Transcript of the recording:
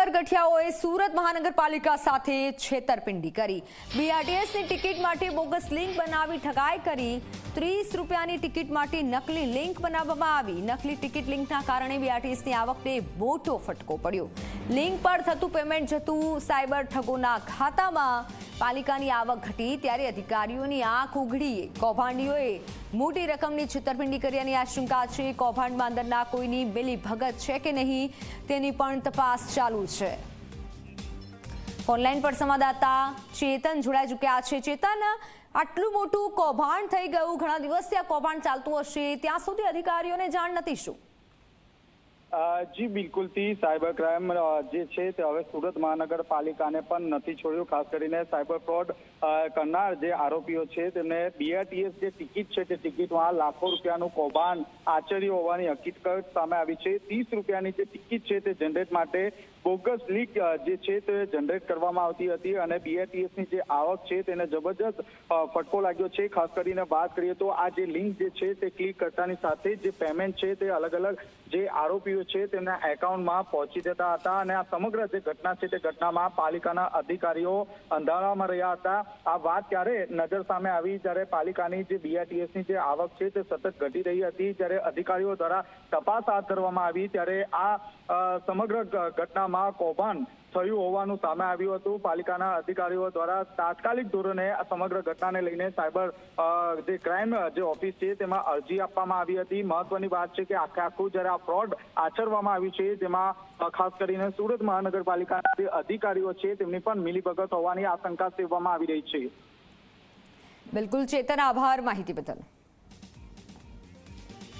Cyber ગઠિયાઓએ Surat મહાનગરપાલિકા સાથે છેતરપિંડી કરી. બીઆરટીએસની ટિકિટ માટે બોગસ લિંક બનાવી ઠગાઈ કરી. ત્રીસ રૂપિયાની ટિકિટ માટે નકલી લિંક બનાવવામાં આવી. નકલી ટિકિટ લિંકના કારણે બીઆરટીએસની આવકને મોટો ફટકો પડ્યો. લિંક પર થતું પેમેન્ટ જતું સાયબર ઠગોના ખાતામાં પાલિકાની આવક ઘટી ત્યારે અધિકારીઓની આંખ ઉઘડી. કૌભાંડીઓએ મોટી રકમની છેતરપિંડી કર્યાની આશંકા છે. કૌભાંડમાં અંદરના કોઈની બેલી ભગત છે કે નહીં, તેની પણ તપાસ ચાલુ છે. ઓનલાઈન પર સંવાદદાતા ચેતન જોડાઈ ચૂક્યા છે. ચેતન, આટલું મોટું કૌભાંડ થઈ ગયું. ઘણા દિવસથી આ કૌભાંડ ચાલતું હશે. ત્યાં સુધી અધિકારીઓને જાણ નથી શું? જી બિલકુલથી સાયબર ક્રાઇમ જે છે તે હવે સુરત મહાનગરપાલિકાને પણ નથી છોડ્યું. ખાસ કરીને સાયબર ફ્રોડ કરનાર જે આરોપીઓ છે તેમને બીઆરટીએસ જે ટિકિટ છે તે ટિકિટમાં લાખો રૂપિયાનું કૌભાંડ આચર્યું હોવાની હકીકત સામે આવી છે. ત્રીસ રૂપિયાની જે ટિકિટ છે તે જનરેટ માટે બોગસ લીક જે છે તે જનરેટ કરવામાં આવતી હતી અને બીઆરટીએસની જે આવક છે તેને જબરજસ્ત ફટકો લાગ્યો છે. ખાસ કરીને વાત કરીએ તો આ જે લિંક જે છે તે ક્લિક કરતાની સાથે જે પેમેન્ટ છે તે અલગ અલગ જે આરોપીઓ છે, તેમના એકાઉન્ટમાં પહોંચી જતા હતા અને આ સમગ્ર જે ઘટના છે, તે ઘટનામાં પાલિકાના અધિકારીઓ અંધારામાં રહ્યા હતા. આ વાત ત્યારે નજર સામે આવી જ્યારે પાલિકાની જે બીઆરટીએસની જે આવક છે, તે સતત ઘટી રહી હતી. જ્યારે અધિકારીઓ દ્વારા તપાસ હાથ ધરવામાં આવી ત્યારે આ સમગ્ર ઘટનામાં કૌભાંડ થયું હોવાનું સામે આવ્યું હતું. પાલિકાના અધિકારીઓ દ્વારા તાત્કાલિક ધોરણે આ સમગ્ર ઘટનાને લઈને સાયબર જે ક્રાઇમ જે ઓફિસ છે, તેમાં અરજી આપવામાં આવી હતી. મહત્વની વાત છે કે આખે આખું જ્યારે આ ફ્રોડ આચરવામાં આવ્યું છે, જેમાં ખાસ કરીને સુરત મહાનગરપાલિકાના જે અધિકારીઓ છે, તેમની પણ મિલીભગત હોવાની આશંકા સેવવામાં આવી રહી છે. બિલકુલ, ચેતન, આભાર માહિતી બદલ.